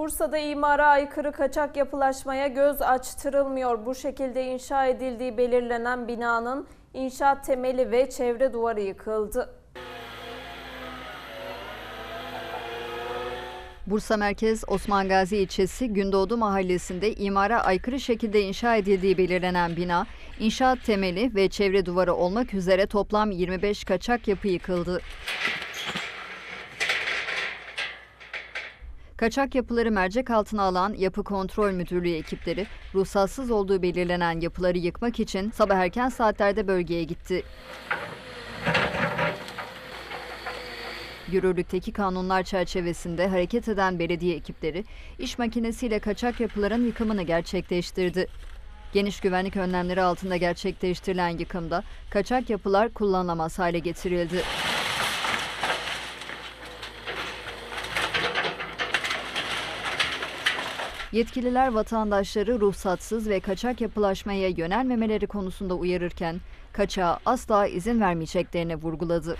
Bursa'da imara aykırı kaçak yapılaşmaya göz açtırılmıyor. Bu şekilde inşa edildiği belirlenen binanın inşaat temeli ve çevre duvarı yıkıldı. Bursa Merkez Osman Gazi ilçesi Gündoğdu mahallesinde imara aykırı şekilde inşa edildiği belirlenen bina, inşaat temeli ve çevre duvarı olmak üzere toplam 25 kaçak yapı yıkıldı. Kaçak yapıları mercek altına alan Yapı Kontrol Müdürlüğü ekipleri, ruhsatsız olduğu belirlenen yapıları yıkmak için sabah erken saatlerde bölgeye gitti. Yürürlükteki kanunlar çerçevesinde hareket eden belediye ekipleri iş makinesiyle kaçak yapıların yıkımını gerçekleştirdi. Geniş güvenlik önlemleri altında gerçekleştirilen yıkımda kaçak yapılar kullanılamaz hale getirildi. Yetkililer vatandaşları ruhsatsız ve kaçak yapılaşmaya yönelmemeleri konusunda uyarırken kaçağa asla izin vermeyeceklerini vurguladı.